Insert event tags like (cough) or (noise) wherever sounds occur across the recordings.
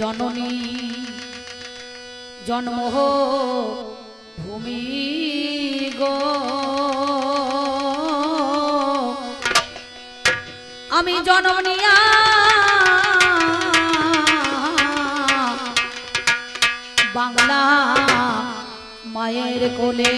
জননী জন্ম ভূমি গো। আমি জননিয়া বাংলা মায়ের কোলে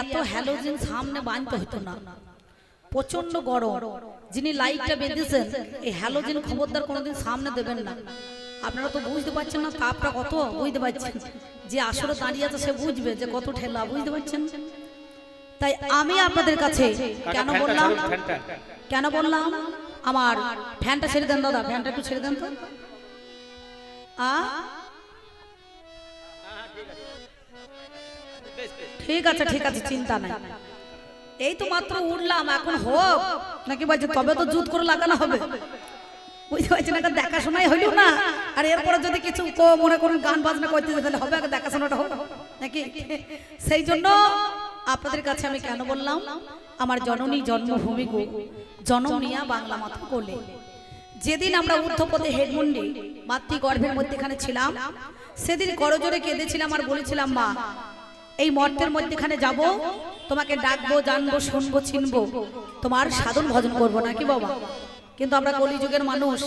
এত হ্যালোজিন সামনে বাঁধতে হতো না। প্রচণ্ড গরম। যিনি লাইটটা বেঁধেছেন এই হ্যালোজিন খবরদার কোনোদিন সামনে দেবেন না। আপনারা তো বুঝতে পারছেন না তাপটা কত বুঝতে পারছেন। যে আসলে দাঁড়িয়ে আছে সে বুঝবে যে কত ঠেলা বুঝতে পারছেন? তাই আমি আপনাদের কাছে কেন বললাম কেন বললাম আমার ফ্যানটা ছেড়ে দেন দাদা ফ্যানটা একটু ছেড়ে দেন তো। আ? ঠিক আছে ঠিক আছে, চিন্তা নাই। এই তো মাত্র উঠলাম, এখন হোক। নাকি বলছে, তবে তো জুত করে লাগানো হবে। বুঝতে পারছি না দেখাশোনাই হইল না। আর এরপরে যদি কিছু মনে করুন, গান বাজনা করতে তাহলে হবে আগে দেখাশোনাটা হোক। নাকি? সেই জন্য আপনাদের কাছে আমি কেন বললাম, আমার জননী জন্মভূমি গো, জনম নিয়া বাংলা মাথা কোলে। যেদিন আমরা ঊর্ধ্বপদে হেডমন্ডি মাতৃগর্ভের মধ্যেখানে ছিলাম, সেদিন করজোরে কেঁদেছিলাম আর বলেছিলাম, মা এই মর্তের মধ্যেখানে যাব, তোমাকে ডাকবো, জানব, শুনব, চিনবো। তোমার সাধন ভজন করব নাকি বাবা? কিন্তু আমরা কলিযুগের মানুষ,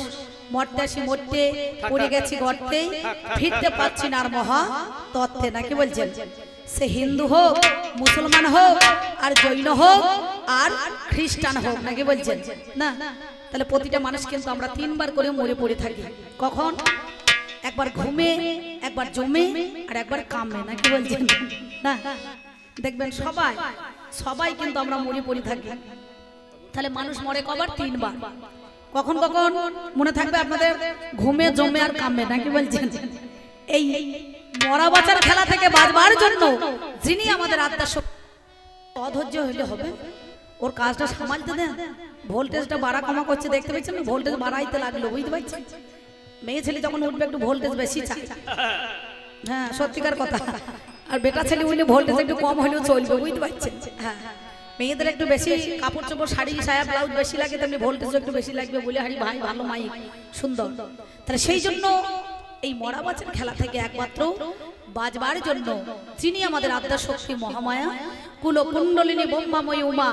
মরতে আসি, মরতে পড়ে গেছি গর্তে, ফিরতে পারছি না আর মহা তত্ত্বে, নাকি বলছেন? সে হিন্দু হোক, মুসলমান হোক, আর জৈন হোক, আর খ্রিস্টান হোক, নাকি বলছেন? না, তাহলে প্রতিটা মানুষ কিন্তু আমরা তিনবার করে মরে পড়ে থাকি। কখন? একবার ঘুমে একবার জমে আর একবার কামে নাকি বলছেন? না দেখবেন সবাই সবাই কিন্তু আমরা মরে পড়ে থাকি। তাহলে মানুষ মরে কবার তিনবার? কখন কখন মনে থাকবে আপনাদের? ঘুমে জমে আর কামে নাকি বলছেন? (laughs) এই মরা বাঁচার খেলা থেকে বাঁচবার জন্য যিনি আমাদের আত্মা শক্তি অধৈর্য হইলে হবে। ওর কাজটা সামালতে দেন। ভোল্টেজটা বাড়া কমা করছে দেখতে পাচ্ছেন? ভোল্টেজ বাড়াইতে লাগল বুঝতে পারছেন? মেয়ে ছেলে যখন উঠবে একটু ভোল্টেজ বেশি চাই (laughs) হ্যাঁ সত্যিকার কথা। আর বেটা ছেলে উঠলে ভোল্টেজ একটু কম হলেও চলবে বুঝতে পারছেন? হ্যাঁ মেয়েদের একটু বেশি কাপড় চোপড় শাড়ি সায়া ব্লাউজ বেশি লাগে তেমনি ভোল্টেজ একটু বেশি লাগবে বলে হারি ভাই ভালো মাই সুন্দর। তাহলে সেই জন্য এই মরা বাচ্চার খেলা থেকে একমাত্র বাজবার জন্য যিনি আমাদের আত্মা শক্তি মহামায়া কুল কুণ্ডলিনী বোম্বাময়ী উমা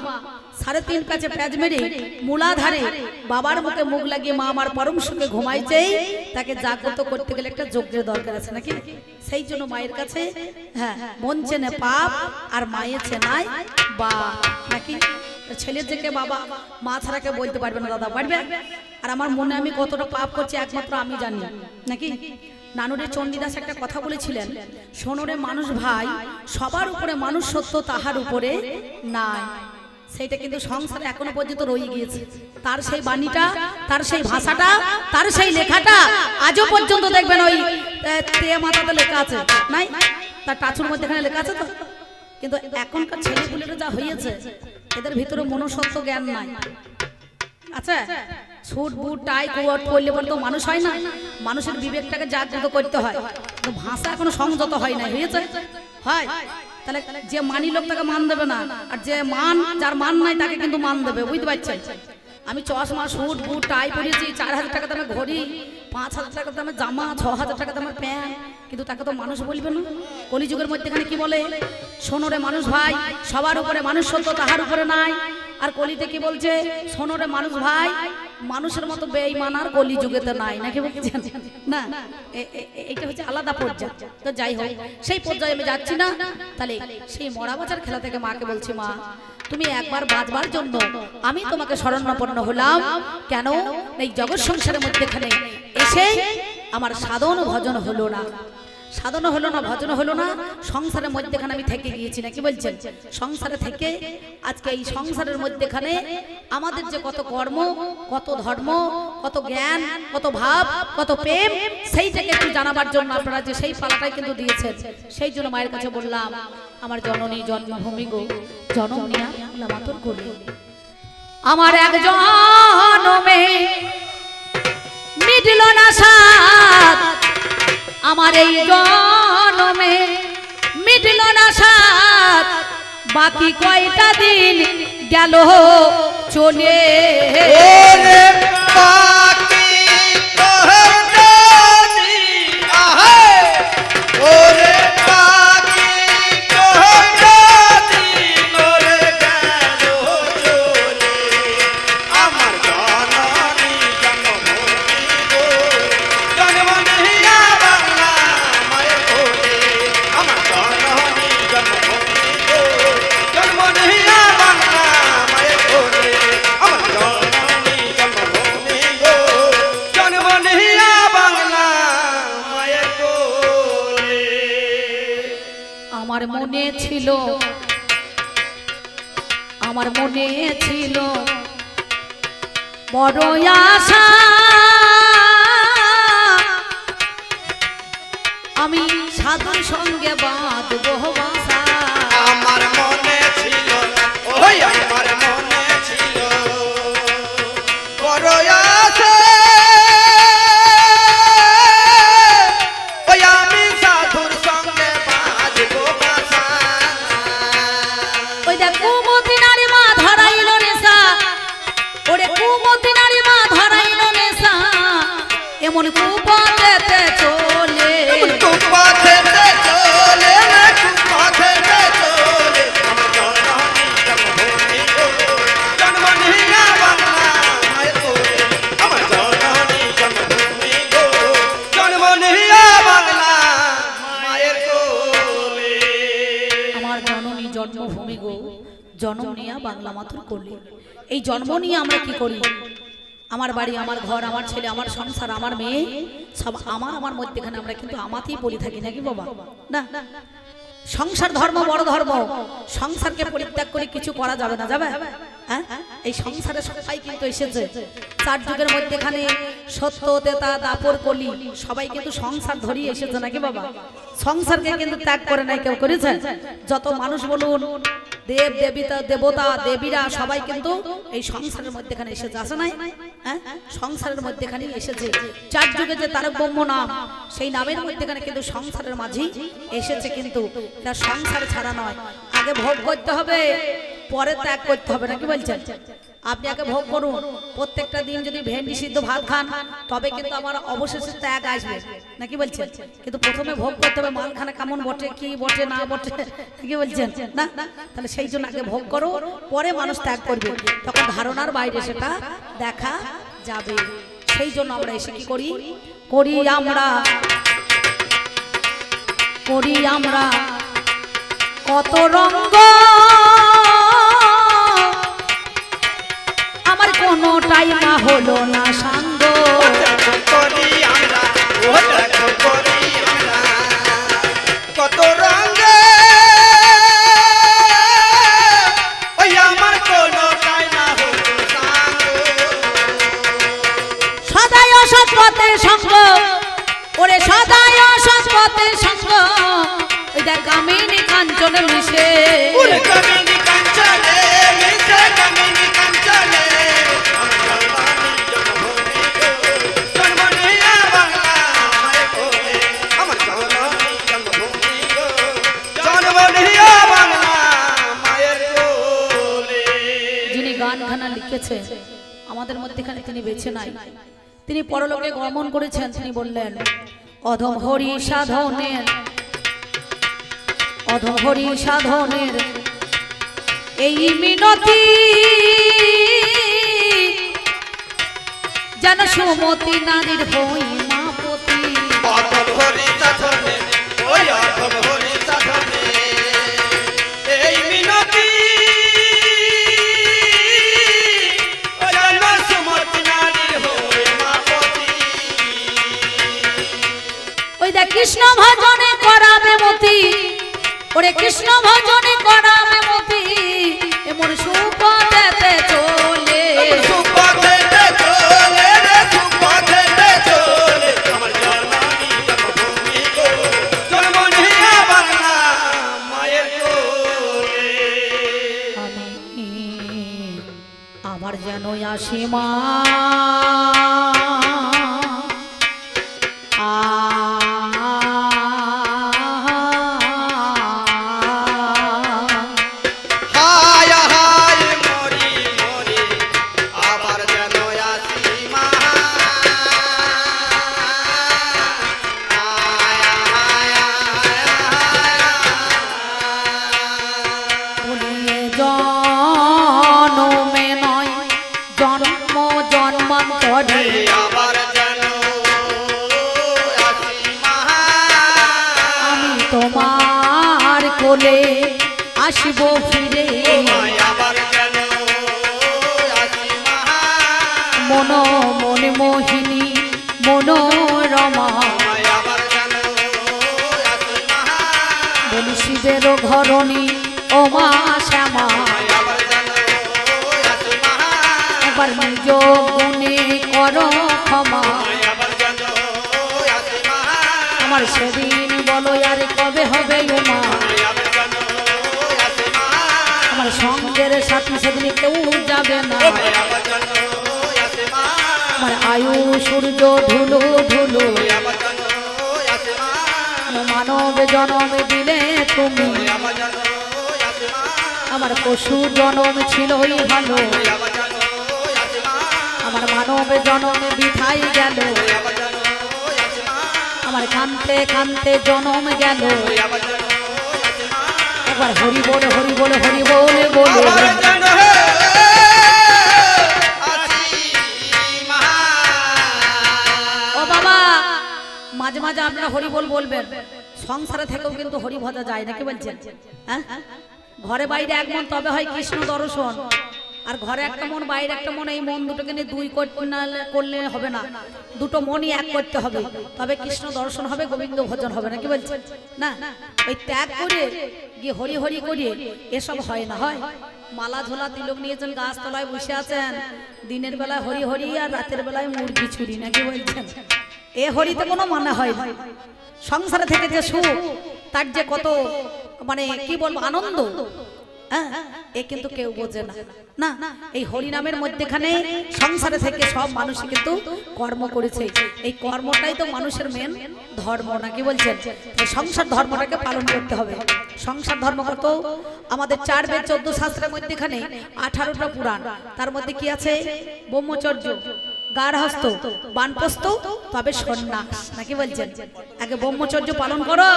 সাড়ে তিন কাছে প্যাজ মেরে মূলাধারে বাবার মুখে মুখ লাগিয়ে মা আমার পরম সুখে ঘুমাইছেই তাকে জাগ্রত করতে গেলে একটা যজ্ঞের দরকার আছে নাকি? সেই জন্য মায়ের কাছে হ্যাঁ মন চেনে পাপ আর মায়ের চেনায় বা নাকি? ছেলের থেকে বাবা মা ছাড়া কেউ বলতে পারবে না দাদা পারবে? আর আমার মনে আমি কতটা পাপ করছি একমাত্র আমি জানি। নাকি? নানুরে চণ্ডীদাস একটা কথা বলেছিলেন সোনরে মানুষ ভাই সবার উপরে মানুষ সত্য তাহার উপরে নাই সেইটা কিন্তু সংসারে এখনও পর্যন্ত রয়ে গিয়েছে। তার সেই বাণীটা তার সেই ভাষাটা তার সেই লেখাটা আজও পর্যন্ত দেখবেন ওই তে মাথাতে লেখা আছে। নাই? তার টাচুর মধ্যে এখানে লেখা আছে তো? কিন্তু এখনকার ছেলেগুলোর যা হয়েছে এদের ভিতরে মনসত্ব জ্ঞান নাই। আচ্ছা ছুট বুট টাই কোট পরলে পরে তো মানুষ হয় না। মানুষের বিবেকটাকে জাগ্রত করতে হয়। কিন্তু ভাষা এখনও সংযত হয় না হয়েছে? হয়। তাহলে যে মানি লোক তাকে মান দেবে না। আর যে মান, যার মান নাই তাকে কিন্তু মান দেবে, বুঝতে পারছেন? আমি চশমা, সুট, বুট, টাই পরিয়েছি চার হাজার টাকা দামে ঘড়ি, পাঁচ হাজার টাকা দামে জামা, ছ হাজার টাকা দামের প্যান্ট। কিন্তু তাকে তো মানুষ বলবে না। কলিযুগের মধ্যে এখানে কি বলে? সোনরে মানুষ ভাই, সবার উপরে মানুষ সত্য, তাহার উপরে নাই। আর কলিতে কি বলছে? সোনরে মানুষ ভাই মানুষের মতো বেঈমান আর কলি যুগেতে নাই, নাকি বলছেন? না এটা হচ্ছে আলাদা পর্যায়। তো যাই হোক, সেই পর্যায়ে আমি যাচ্ছি না। তাহলে সেই মরা বাজার খেলা থেকে মাকে বলছি, মা, তুমি একবার বাঁচবার জন্য আমি তোমাকে শরণাপন্ন হলাম। কেন? এই জগৎ সংসারের মধ্যেখানে এসে আমার সাধন ভজন হলো না। সাধন হলো না ভজন হলো না, সংসারের মধ্যেখানে আমি থেকে গিয়েছি না কি বলছেন? সংসারে থেকে, আজকে এই সংসারের মধ্যেখানে আমাদের যে কত কর্ম, কত ধর্ম, কত জ্ঞান, কত ভাব, কত প্রেম, সেইটাকে একটু জানাবার জন্য আপনারা যে সেই পালাটাই কিন্তু দিয়েছেন। সেই জন্য মায়ের কাছে বললাম, আমার জননী জন্মভূমি গো, জনম নিয়া লামাতর করলে আমার এক জনমে মিটল না সাথ আমার এই জনমে মিটল না সাত। বাকি কয়টা দিন গেল চলে বড় আশা। আমার জননী জন্মভূমি গো? জন্ম নিয়ে বাংলা মাতুর করলি। এই জন্ম নিয়ে আমরা কি করি? আমার বাড়ি, আমার ঘর, আমার ছেলে, আমার সংসার, আমার মেয়ে, সব আমার আমার মধ্যেখানে আমরা কিন্তু আমাতেই বলি থাকি, নাকি বাবা? না। সংসার ধর্ম বড় ধর্ম। সংসারকে পরিত্যাগ করে কিছু করা যাবে না, যাবে? হ্যাঁ? এই সংসারে সবাই কিন্তু এসেছে। চার যুগের মধ্যেখানে সত্য, তেতা, দাপর, কলি, সবাই কিন্তু সংসার ধরিয়ে এসেছে নাকি বাবা? সংসারকে কিন্তু ত্যাগ করে নাই কেউ, করেছে? যত মানুষ বলুন, দেব, দেবিতা, দেবতা, দেবীরা, সবাই কিন্তু এই সংসারের মধ্যেখানে এসেছে। আসে নাই? হ্যাঁ? সংসারের মধ্যেখানে এসেছে। চার যুগে যে তারক ব্রহ্ম নাম, সেই নামের মধ্যেখানে কিন্তু সংসারের মাঝেই এসেছে কিন্তু। এটা সংসার ছাড়া নয়। আগে ভোগ করতে হবে। পরে ত্যাগ করতে হবে নাকি বলছেন? আপনি আগে ভোগ করুন। প্রত্যেকটা দিন যদি ভেন্ডি সিদ্ধ ভাত খান, তবে কিন্তু আমার অবশেষে ত্যাগ আসবে। নাকি বলছেন? কিন্তু প্রথমে ভোগ করতে হবে মালখানা কেমন বটে, কি বটে, না বটে, কি বলছেন? না? তাহলে সেই জন্য আগে ভোগ করো, পরে মানুষ ত্যাগ করবে। তখন ধারণার বাইরে সেটা দেখা যাবে। সেই জন্য আমরা এসে কি করি? করি আমরা করি আমরা কত রঙ্গ কোনোটাই না হলো না সাঙ্গ লিখেছেন আমাদের মধ্যেখানে তিনি বেছে নাই। তিনি পরলোকে গমন করেছেন, তিনি বললেন, অধম হরি সাধনের, অধম হরি সাধনের এই মিনতি যেন সুমতি নারীর হই মাপতি অতল হরি সাধনে। কৃষ্ণ ভজনে করাবে মতি। ওরে কৃষ্ণ ভজনে করাবে আমার সেদিন বলো আর কবে হবে আমার সঙ্গের সাথে সেদিন কেউ যাবে না। আমার আয়ু সূর্য ধুলো ধুলো। মানব জনম দিলে তুমি। আমার পশু জনম ছিলই ভালো। আমার মানব জনম বিঠাই গেল। আমার কান্তে কান্তে জনম গেল। একবার হরি বলে হরি বলে হরি বলে বলে। বাবা, মাঝে মাঝে আপনারা হরি বল বলবেন। সংসারে থেকেও কিন্তু হরি ভজা যায় নাকি বলছেন? হ্যাঁ? ঘরে বাইরে এক মন তবে হয় কৃষ্ণ দর্শন। আর ঘরে একটা মন, বাইরে একটা মন, এই মন দুটোকে নিয়ে দুই না করলে হবে না। দুটো মনই এক করতে হবে। তবে কৃষ্ণ দর্শন হবে, গোবিন্দ ভজন হবে না, কি বলছেন না, ওই ত্যাগ করে, গিয়ে হরি হরি করিয়ে, এসব হয় না, হয়। মালা ঝোলা তিলক নিয়েছেন, গাছতলায় বসে আছেন। দিনের বেলায় হরি হরি আর রাতের বেলায় মুরগি ছুরি নাকি বলছেন? এ হরিতে কোনো মানে হয় না। সংসারে থেকে যে সুখ, তার যে কত মানে কি বলব, আনন্দ এ কিন্তু কেউ বোঝে না। না এই হরিনামের মধ্যেখানে সংসারে থেকে সব মানুষ কিন্তু কর্ম করেছে। এই কর্মটাই তো মানুষের মেন ধর্ম নাকি বলছেন? সংসার ধর্মটাকে পালন করতে হবে। সংসার ধর্ম কত আমাদের চার বেদ চোদ্দ শাস্ত্রের মধ্যেখানে আঠারোটা পুরাণ। তার মধ্যে কি আছে? ব্রহ্মচর্য। গার্হস্থ বানপ্রস্থ তবে সন্ন্যাস। নাকি বলছেন? আগে ব্রহ্মচর্য পালন করো।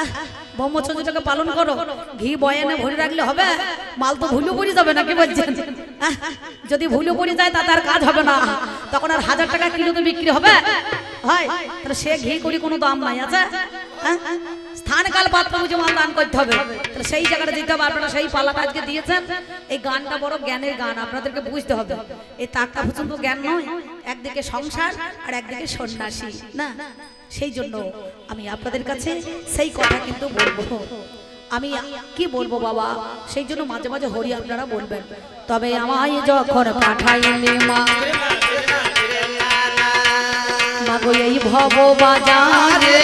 আহ, ব্রহ্মচর্যটাকে পালন করো। ঘি বয়ানে ভরে রাখলে হবে? মাল তো ভুলু পড়ে যাবে নাকি বলছেন? যদি ভুলু পড়ে যায় তাতে আর কাজ হবে না। তখন আর হাজার টাকা কিলোতে বিক্রি হবে? হয়, তাহলে সে ঘি করি কোনো দাম নাই, আছে? স্থান কাল পাত্র মাল দান করতে হবে। তাহলে সেই জায়গাটা দিতে হবে, আপনারা সেই পালাটা আজকে দিয়েছেন। এই গানটা বড় জ্ঞানের গান, আপনাদেরকে বুঝতে হবে। এই পর্যন্ত জ্ঞান নয়, একদিকে সংসার আর একদিকে সন্ন্যাসী, না? সেই জন্য আমি আপনাদের কাছে সেই কথা কিন্তু বলব। আমি কি বলব বাবা? সেই জন্য মাঝে মাঝে হরি আপনারা বলবেন। তবে আমায় যখন পাঠাইলে মা, মাগো এই ভব বাজারে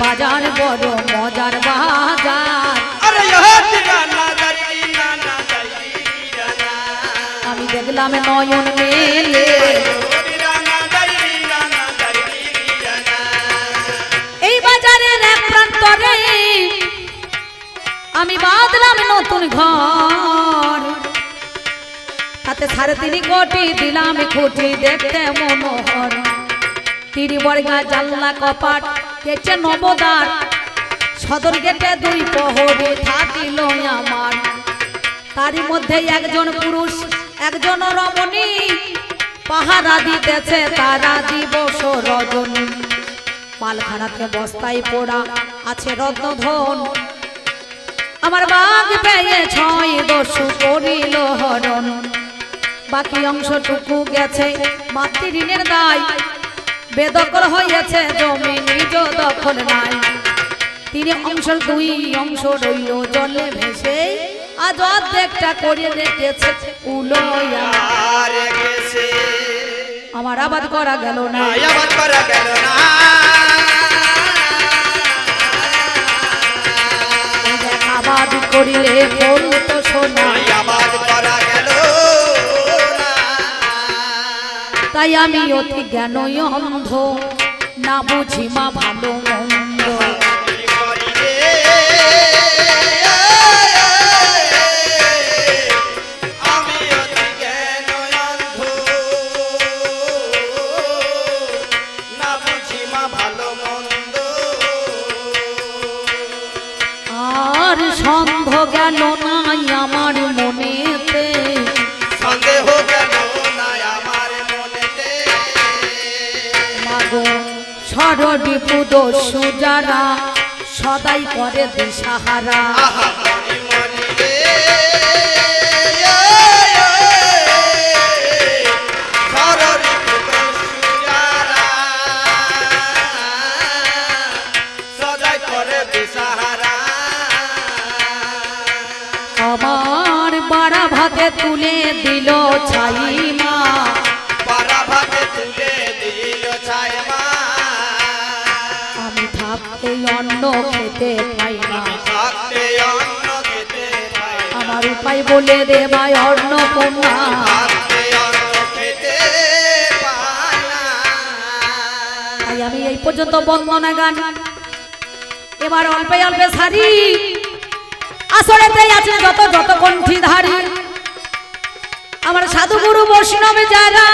বাজার বড় মজার বাজার। আমি দেখলাম নয়ন মেলে। এই বাজারের এক প্রান্তরে আমি বাঁধলাম নতুন ঘর। তাতে সাড়ে তিন কোটি দিলাম খুঁটি দেখতে মনোহর। তিরি বর্গা জানলা কপাট কেচে নবদার সদর গেটে দুই প্রহরী থাকিল আমার। তারই মধ্যে একজন পুরুষ, একজন রমণী। পাহারা দিতেছে তারা দিবস রজনী। মালখানাতে বস্তায় পোড়া আছে রত্নধন। আমার বাঘ পেয়ে ছয় দস্যু করিল হরণ। বাকি অংশটুকু গেছে মাতৃ ঋণের দায়। বেদখল হয়েছে জমি নিজ দখল নাই। তিনি অংশ, দুই অংশ রইল জলে ভেসে। আজ অর্ধেকটা করে রেখেছে আমার আবাদ করা গেল না। আয়াবাদ করা গেল না আবাদ করিলে ফল তো শোনা। আয়াবাদ করা তাই আমি অতি জ্ঞানই অন্ধ। না বুঝি মা ভালো মন্দ। যারা সদাই করে দিশাহারা আমার বাড়া ভাতে তুলে দিল ছাই উপায় বলে অন্নপূর্ণা। পাই না তাই আমি এই পর্যন্ত বন্দনা গান। এবার অল্পে অল্পে সারি। আসরেতে আছে যত যত কণ্ঠী ধারি আমার সাধু গুরু বৈষ্ণবে যারা।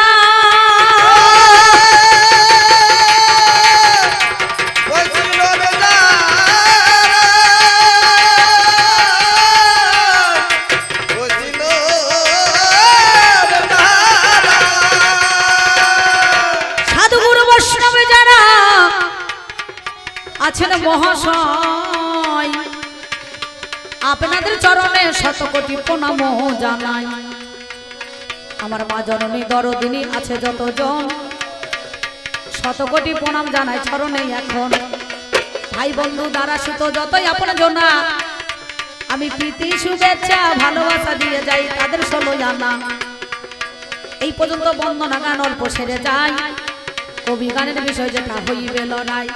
কোটি প্রণাম জানাই। আমার মা জননী দরদিনী আছে যতজন। শত কোটি প্রণাম জানাই চরণে এখন। ভাই বন্ধু দ্বারা সুতো যতই আপন জনা, আমি প্রীতি, শুভেচ্ছা, ভালোবাসা দিয়ে যাই তাদের ষোলো জানা এই পর্যন্ত বন্দনা গান অল্প সেরে যায় কবি গানের বিষয় যেটা হইবে লড়াই।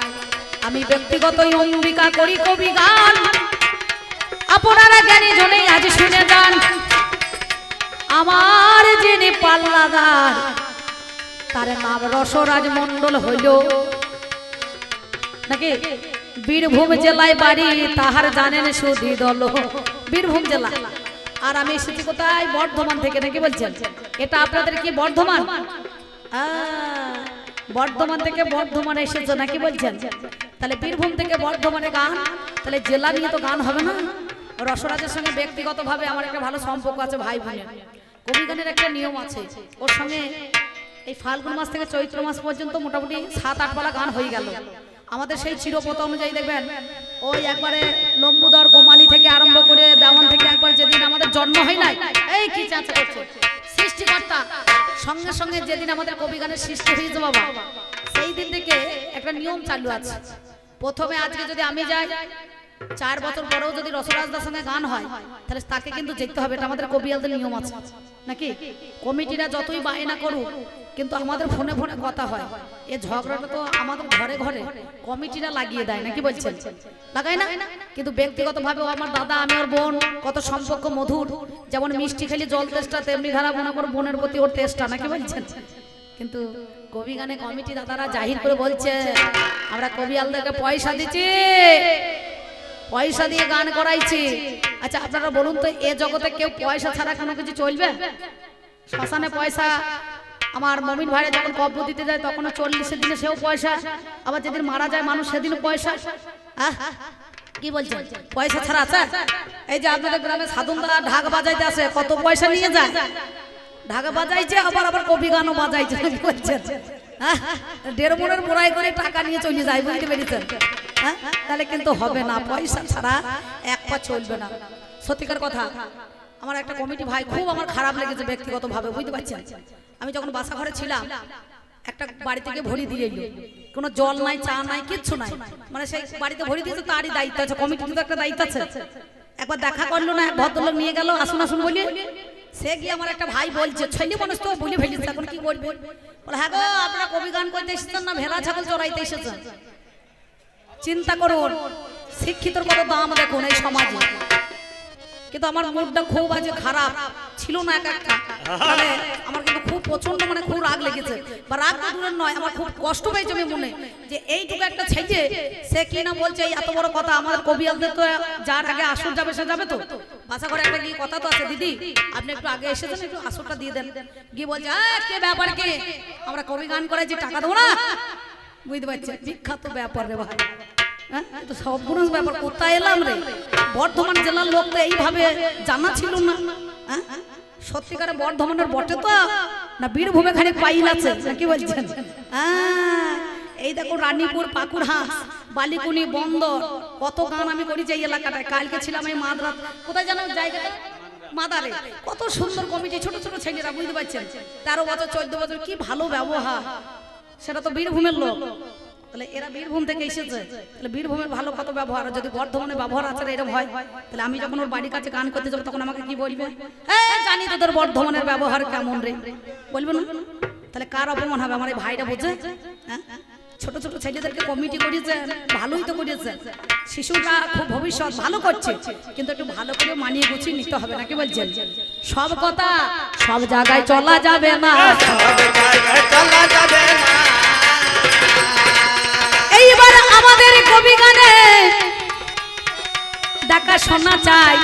আমি ব্যক্তিগত অম্বিকা করি কবি গান। আপনারা জ্ঞানী জনেই আজ শুনে যান। আমার যিনি পাল্লাদার, তার নাম রসরাজ মন্ডল হইল। নাকি? বীরভূম জেলায় বাড়ি, তাহার জানেন সুদি দল। বীরভূম জেলা। আর আমি এসেছি কোথায়? বর্ধমান থেকে, নাকি বলছেন? এটা আপনাদের কি বর্ধমান? বর্ধমান থেকে বর্ধমানে এসেছ, নাকি বলছেন? তাহলে বীরভূম থেকে বর্ধমানে গান? তাহলে জেলা নিয়ে তো গান হবে না? রসরাজের সঙ্গে ব্যক্তিগতভাবে আমার একটা ভালো সম্পর্ক আছে ভাই বোনের। কবি গানের একটা নিয়ম আছে, ওর সঙ্গে এই ফাল্গুন মাস থেকে চৈত্র মাস পর্যন্ত মোটামুটি সাত, আট পালা গান হয়ে গেল। আমাদের সেই চিরপথ অনুযায়ী দেখবেন ওই একবারে লম্বুদর গোমানি থেকে আরম্ভ করে দেওয়ান থেকে একবার যেদিন আমাদের জন্ম হয় নাই, এই কি চাচা করছে? সৃষ্টিকর্তা, সঙ্গে সঙ্গে যেদিন আমাদের কবি গানের সৃষ্টি হয়েছে বাবা, সেই দিন থেকে একটা নিয়ম চালু আছে। প্রথমে আজকে যদি আমি যাই চার বছর পরেও যদি রসরাজদার সঙ্গে গান হয়, তাহলে তাকে কিন্তু দেখতে হবে, এটা আমাদের কবিয়ালদের নিয়ম আছে। নাকি? কমিটিরা যতই বায়না করুক, কিন্তু আমাদের ফোনে ফোনে কথা হয়। এ ঝগড়াটা তো আমাদের ঘরে ঘরে কমিটিরা লাগিয়ে দেয়, নাকি বলছেন? লাগাই না? কিন্তু ব্যক্তিগতভাবে আমার দাদা, আমি ওর বোন, কত সম্পর্ক মধুর। যেমন মিষ্টি খেলে জল তেষ্টা, তেমনি ধারা মনে করো বোনের প্রতি ওর তেষ্টা, নাকি বলছেন? কিন্তু কবি গানে কমিটি দাদারা জাহির করে বলছে, আমরা কবিয়ালদেরকে পয়সা দিচ্ছি। পয়সা দিয়ে গান করাইছি। আচ্ছা আপনারা বলুন তো, এ জগতে কেউ পয়সা ছাড়া কোনো কিছু চলবে? শ্মশানে পয়সা, আমার মমিন ভাইরা যখন কব্য দিতে যায়, তখনও চল্লিশের দিনে সেও পয়সা, আবার যেদিন মারা যায় মানুষ সেদিনও পয়সা। কি বলছেন? পয়সা ছাড়া আছে? এই যে আপনাদের গ্রামে সাধনদা ঢাক বাজাইতে আসে, কত পয়সা নিয়ে যায়? ঢাকা বাজাইছে, আবার আবার কবি গানও বাজাইছে বলছেন? হ্যাঁ? দেড় মনের মোড়াই করে টাকা নিয়ে চলে যায়, বুঝতে পেরেছেন? তাহলে কিন্তু হবে না। পয়সা ছাড়া এক পা চলবে না। সত্যিকার কথা, আমার একটা কমিটি ভাই খুব আমার খারাপ লেগেছে ব্যক্তিগতভাবে, বুঝতে পারছেন? আমি যখন বাসা ঘরে ছিলাম, একটা বাড়ি থেকে ভরি দিয়ে এলো। কোনো জল নাই, চা নাই, কিচ্ছু নাই। মানে সেই বাড়িতে ভরি দিয়েছে, তারই দায়িত্ব আছে, কমিটির তো একটা দায়িত্ব আছে। একবার দেখা করল না, এক ভদ্রলোক নিয়ে গেল, আসুন আসুন বলি। সে গিয়ে আমার একটা ভাই বলছে, ছেলে মানুষ তো বলে ফেলিস এখন কি করবে? বলে হ্যাঁ গো, আপনারা কবি গান করতে এসেছেন না ভেড়া ছাগল চড়াইতে এসেছেন। চিন্তা করুন শিক্ষিতর কত দাম দেখুন এই সমাজে। কিন্তু আমার মুডটা খুব আজ খারাপ ছিল না এক একটা। মানে আমার কিন্তু খুব প্রচণ্ড মানে খুব রাগ লেগেছে। বা রাগ দূরের নয় আমার খুব কষ্ট পেয়েছে আমি মনে। যে এইটুকু একটা ছেলে সে কি না বলছে এত বড় কথা? আমাদের কবিয়ালদের তো যার আগে আসর যাবে সে যাবে তো। বাসা করে একটা গিয়ে কথা তো আছে দিদি আপনি একটু আগে এসেছেন একটু আসরটা দিয়ে দেন। গিয়ে বলছে "আহ, কে ব্যাপার কি? আমরা কবি গান করে যে টাকা দেবো না? বুঝতে পারছি। বিখ্যাত ব্যাপার রে ভাই। হ্যাঁ? এ তো সর্বনাশ ব্যাপার কোথায় এলাম রে? বর্ধমান জেলার লোক তো এইভাবে জানা ছিল না। হ্যাঁ? সত্যিকারে বর্ধমানের বটে তো? না বীরভূমে খালি পাইল আছে না কি বলছেন? হ্যাঁ, এই দেখো রানীপুর পাকুড়হাঁস বালিকুনি বন্দর। কত গান আমি করেছি এই এলাকাটায়। কালকে ছিলাম এই মাদরাত। কোথায় জানো জায়গাটা? মাদারে। কত সুন্দর কমিটি ছোট ছোট ছেলেরা বুঝতে পারছেন? তেরো বছর চোদ্দ বছর কি ভালো ব্যবহার। সেটা তো বীরভূমের লোক। তাহলে এরা বীরভূম থেকে এসেছে। তাহলে বীরভূমের ভালো কত ব্যবহার, যদি বর্ধমানের ব্যবহার আছে এরকম হয়, তাহলে আমি যখন ওর বাড়ির কাছে গান করতে যাব, তখন আমাকে কি বলবে? হ্যাঁ জানি তোদের বর্ধমানের ব্যবহার কেমন রে। বলবে না? তাহলে কার অপমান হবে? আমার এই ভাইটা বোঝে? হ্যাঁ? ছোট ছোট ছেলেদেরকে কমিটি করেছে ভালোই তো করেছে। শিশুরা খুব ভবিষ্যৎ ভালো করছে কিন্তু একটু ভালো করে মানিয়ে গুছিয়ে নিতে হবে নাকি বলছেন? সব কথা সব জায়গায় চলা যাবে না। সব জায়গায় চলা যাবে না। এইবার আমাদের কবি গানে দেখা শোনা চাই